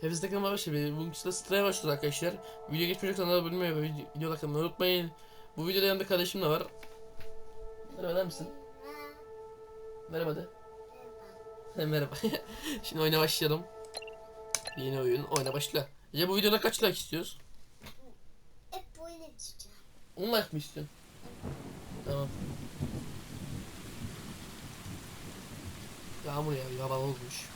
Hepinize kanalıma hoş geldiniz. Bugün size sıraya başlıyoruz arkadaşlar. Video geçmeyecek abone olmayı ve video, bakmayı unutmayın. Bu videoda yanımda kardeşim de var. Merhaba der misin? Merhaba de. He, merhaba. Şimdi oyuna başlayalım. Yeni oyun. Oyuna başla. Ya bu videoda kaç like istiyoruz? Hep böyle tutacağım. 10 like mi istiyorsun? Tamam. Yağmur ya, havalı olmuş.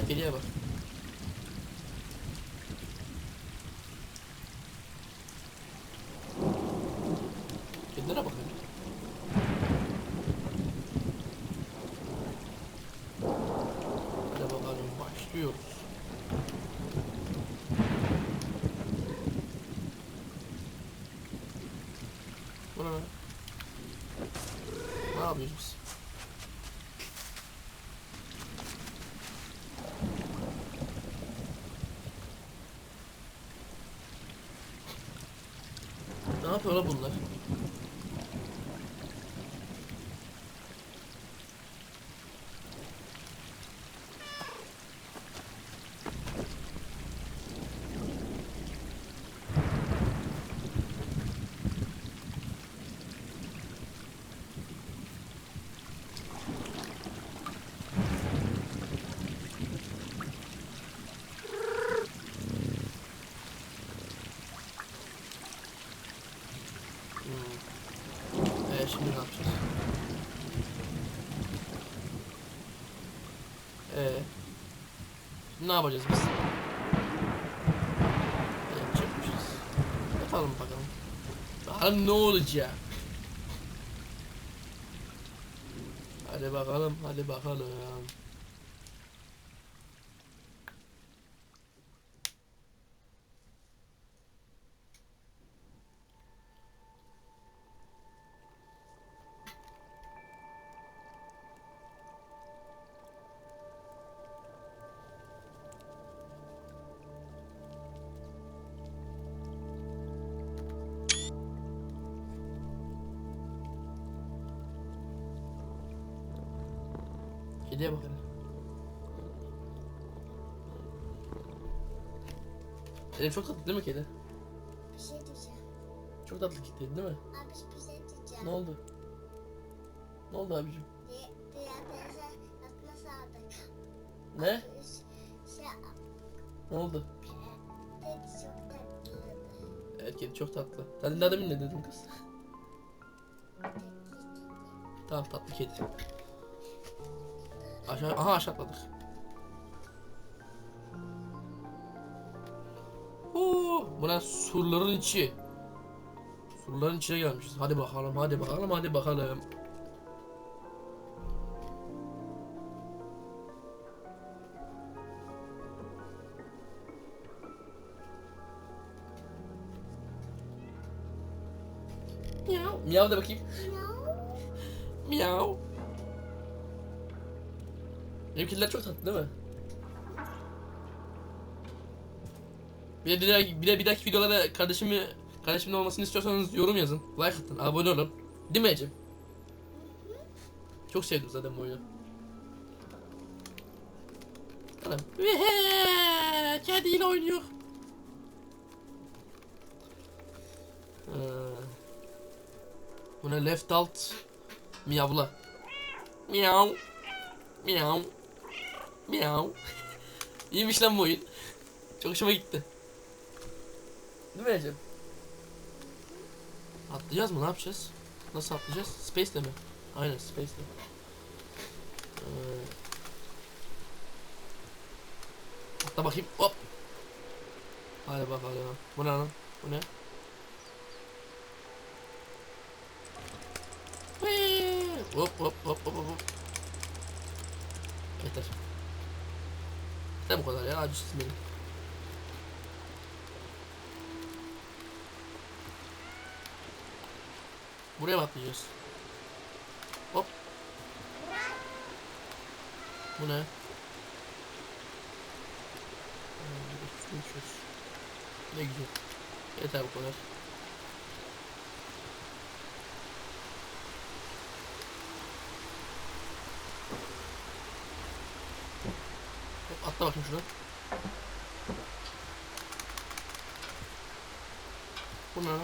Bana kediye bak. Kedilere bakın. Hadi bakalım başlıyoruz. Bu ne? Ne yapıyoruz biz? Ne yapıyorlar bunlar? Hmm. Ee, şimdi ne yapacağız? Ee, ne yapacağız biz? Ne yapacakmışız? Yapalım bakalım. Bakalım ne olacak? Hadi bakalım, hadi bakalım. Kediye bak hele. Elif çok tatlı değil mi kedi? Bir şey diyeceğim. Çok tatlı kedi değil mi? Abi bir şey diyeceğim. Ne oldu? Ne oldu abicim? Diğer teyze atma sağdık. Ne? Şey, Ne oldu? dedi çok tatlıydı. Evet kedi çok tatlı. Sen daha demin ne dedin kız? Tamam tatlı kedi. Aşağı, aha aşağı atladık. Oo, bu ne surların içi. Surların içine gelmişiz. Hadi bakalım, hadi bakalım, hadi bakalım. Miyav. Miyav da bakayım. Miyav. Benim kediler çok tatlı değil mi? Bir de, bir de, bir dahaki videolara kardeşimi kardeşimin olmasını istiyorsanız yorum yazın. Like atın, abone olun. Değil mi Ecem? Çok sevdim zaten bu oyunu. Vehe, kediyle oynuyor. Ee, bu ne left alt miyavla. Miyav. Miyav. Miyav. İyiymiş lan bu oyun. Çok hoşuma gitti. Değil mi Ecem? Atlayacağız mı? Ne yapacağız? Nasıl atlayacağız? Space'le mi? Aynen Space'le. Ee... Atla bakayım. Hop. Hadi bakalım. Bu ne lan? Bu ne? Hop hop hop hop hop. Yeter. Yeter bu kadar ya. Acısız benim. Buraya mı atlayacağız? Hop. Bu ne? Ee. Ne güzel. Yeter bu kadar. Hop, Atla bakayım şuna. Bu ne?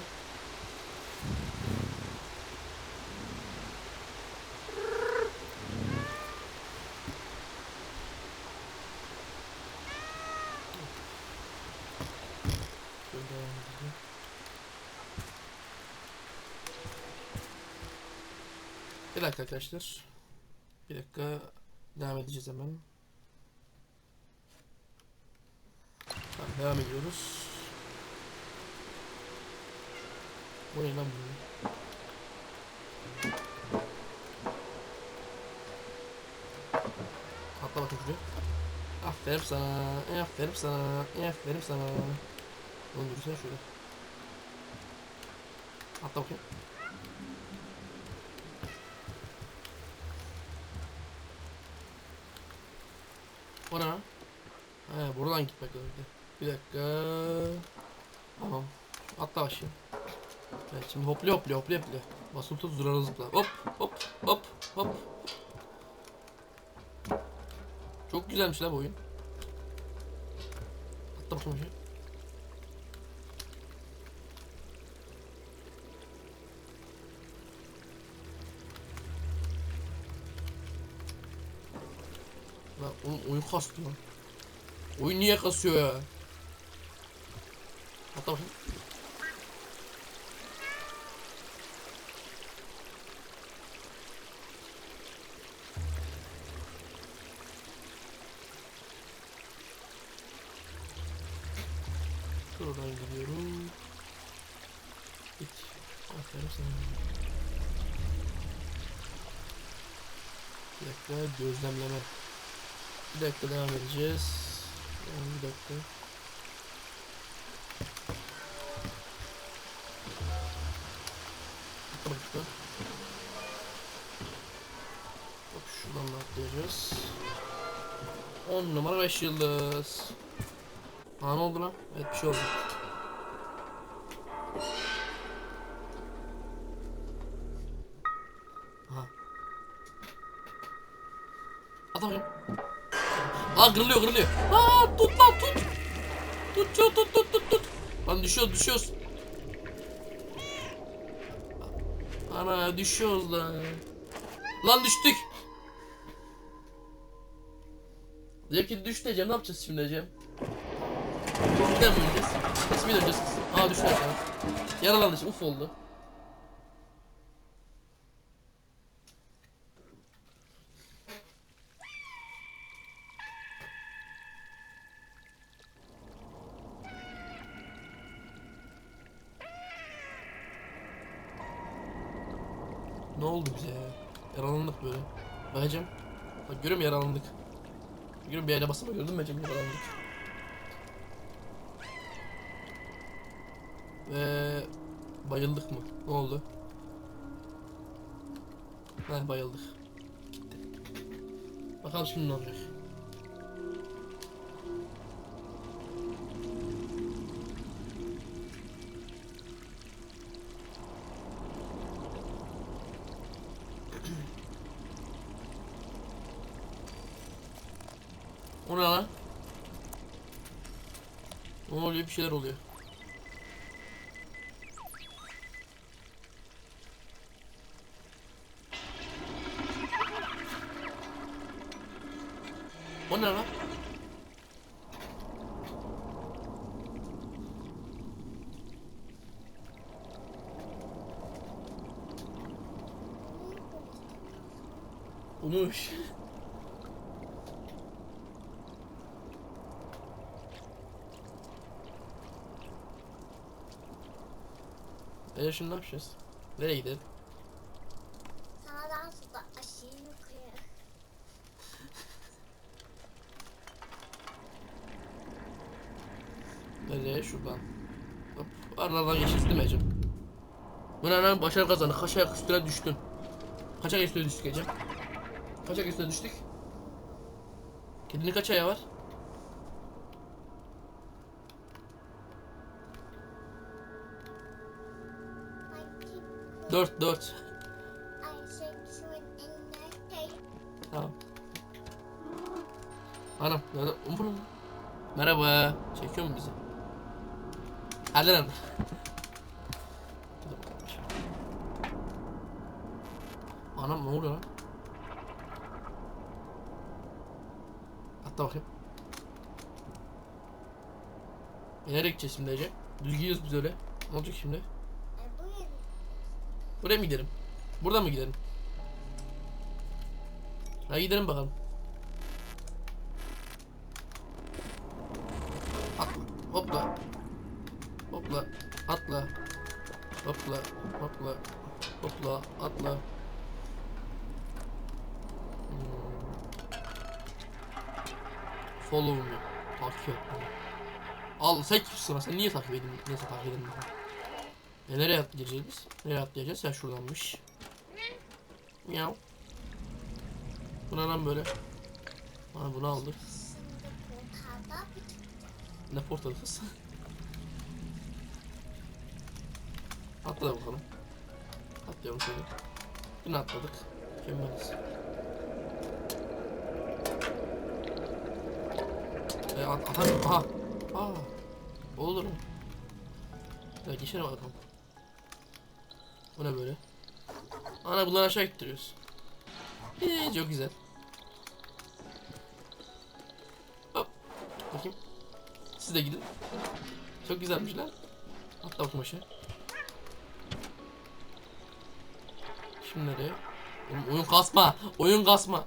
Bir dakika arkadaşlar. Bir dakika devam edeceğiz hemen. Devam ediyoruz. Bu ne lan bu? Atla bakayım şuraya. Aferin sana, aferin sana, aferin sana. Oğlum yürüsene şöyle. Atla bakayım. O ne lan? He buradan gitmek lazım. Bir dakika. Tamam. Atla aşağı. Evet şimdi hopli hopli hopli hopli. Basılı tut zıralı zıpla. Hop hop hop hop. Çok güzelmiş lan bu oyun. Atla bakayım aşağı. Oğlum oyun kastı lan. Oyun niye kasıyor ya? Atla gidiyorum. Git. Aferin sana. Bir dakika gözlemleme. Bir dakika devam edeceğiz. Yani bir dakika. Da atlayacağız. 10 numara 5 yıldız. Aa ne oldu lan? Evet bir şey oldu. Aha. At bakayım. Aa kırılıyor kırılıyor. Aa tut lan tut. Tut tut tut tut tut tut. Lan düşüyoruz düşüyoruz. Ana düşüyoruz lan. Lan düştük. Diyor ki düş ne yapacağız şimdi diyeceğim. Giden mi döneceğiz? İsmi döneceğiz. Aa düştü aşağı. Yaralandı işte uf oldu. Ne oldu bize ya? Yaralandık böyle. Bakacağım. Bak görüyor musun yaralandık. Musun bir yere basama gördün mü Ecem yaralandık. Ve bayıldık mı? Ne oldu? Ha bayıldık. Gitti. Bakalım şimdi ne olacak. O ne lan? Ne oluyor bir şeyler oluyor. O ne lan? Umuş. Eee şimdi ne yapacağız? Nereye gidelim? Sağdan sola aşağı yukarı. Nereye? Şuradan. Hop. Aralardan geçeceğiz değil mi Ecem? Bu ne lan? Başarı kazandık. Kaç ayak üstüne düştün? Kaç ayak üstüne düştük Ecem? Kaç ayak üstüne düştük? Kedinin kaç ayağı var? 4 4. I said swim in the cave. Tamam. Anam. nerede? Umurum. Merhaba. Çekiyor mu bizi? Hadi lan. Anam ne oluyor lan? Atla bakayım. Nereye gideceğiz şimdi Ece? Düz gidiyoruz biz öyle. Ne olacak şimdi? Buraya mı gidelim? Buradan mı gidelim? Hadi gidelim bakalım. Atla. Hopla. Hopla. Atla. Hopla. Hopla. Hopla. Atla. Hmm. Follow me. Takip et beni. Al sen kimsin? Sen niye takip edin? Neyse takip edin. E nereye atlayacağız? Nereye atlayacağız? Ya şuradanmış. Miau. Bu ne lan böyle? Ha bunu aldık. Ne portalı kız? Atla bakalım. Atlayalım şöyle. Yine atladık. Mükemmeliz. E at atamıyorum. Aha. Aa. Olur mu? Ya geçene bakalım. Bu ne böyle? Ana bunları aşağı ittiriyoruz. İyi çok güzel. Hop. Bakayım. Siz de gidin. Çok güzelmiş lan. Atla bakayım aşağı. Şimdi nereye? Oğlum oyun kasma. Oyun kasma.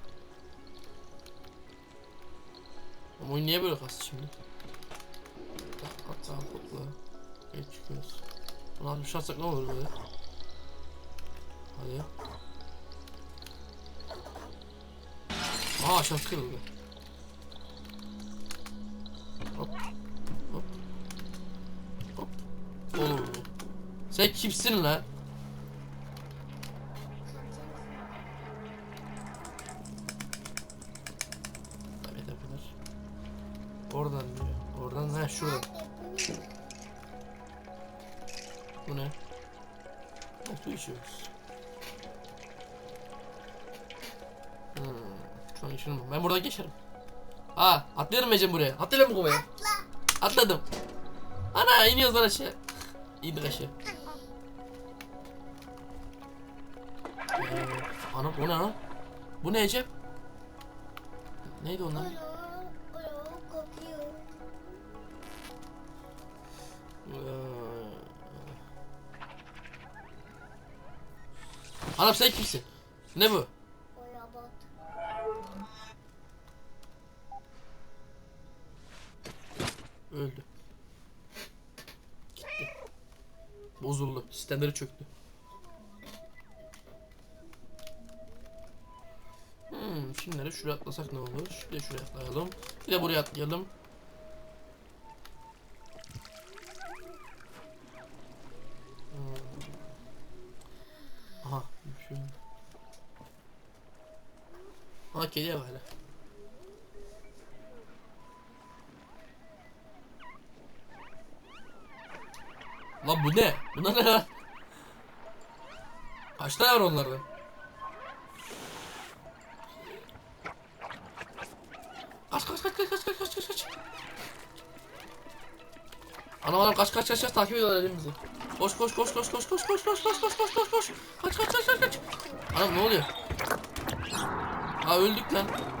Ama oyun niye böyle kastı şimdi? Atla atla atla. Geç çıkıyoruz. Bunu atmış atsak ne olur böyle? Hadi. Aa aşağı kırıldı. Hop. Hop. Hop. Olur mu? Sen kimsin lan? Oradan diyor. Oradan ha şuradan. Bu ne? Ha, su içiyoruz. Buradan geçerim. Aa, atlıyorum Ecem buraya. Atlayalım mı kovaya? Atla. Atladım. Ana iniyoruz lan aşağı. İndik aşağı. Ee, ana bu ne lan? Bu ne Ecem? Neydi onlar? Ee, Anam sen kimsin? Ne bu? Bozuldu. Sistemleri çöktü. Hmm, şimdi şuraya atlasak ne olur? Bir şuraya atlayalım. Bir de buraya atlayalım. Hmm. Aha, şu. Aha kediye bak hele. Lan bu ne? Bunlar ne lan? Kaç tane var onlarda? Kaç kaç kaç kaç kaç kaç kaç kaç kaç. Anam anam kaç kaç kaç kaç takip ediyorlar elimizi. Koş koş koş koş koş koş koş koş koş koş koş koş koş. Kaç kaç kaç kaç kaç. Anam ne oluyor? Ha öldük lan. Aa.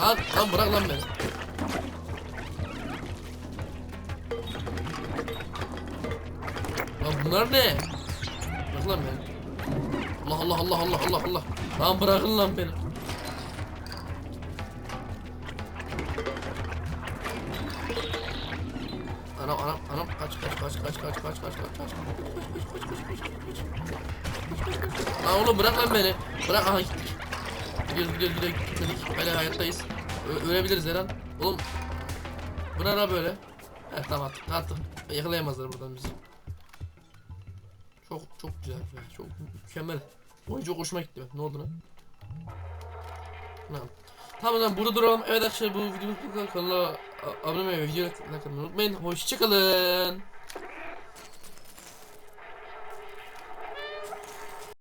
Lan lan bırak lan beni Lan bunlar ne? Bırak lan beni. Allah Allah Allah Allah Allah Allah. Lan bırakın lan beni. kaç kaç kaç kaç kaç kaç kaç Aa oğlum bırak lan beni. Bırak aha gittik. Gidiyoruz gidiyoruz gidiyoruz gitmedik. Hala hayattayız. Ö ölebiliriz her an. Oğlum. Bu ne böyle? Evet tamam attık attık. Yakalayamazlar buradan bizi. Çok çok güzel ya. Çok mükemmel. Oyun çok hoşuma gitti. Ne oldu lan? Tamam. Tamam o zaman burada duralım. Evet arkadaşlar bu videomuz bu kadar. Kanala abone olmayı ve videoyu unutmayın. Hoşçakalın.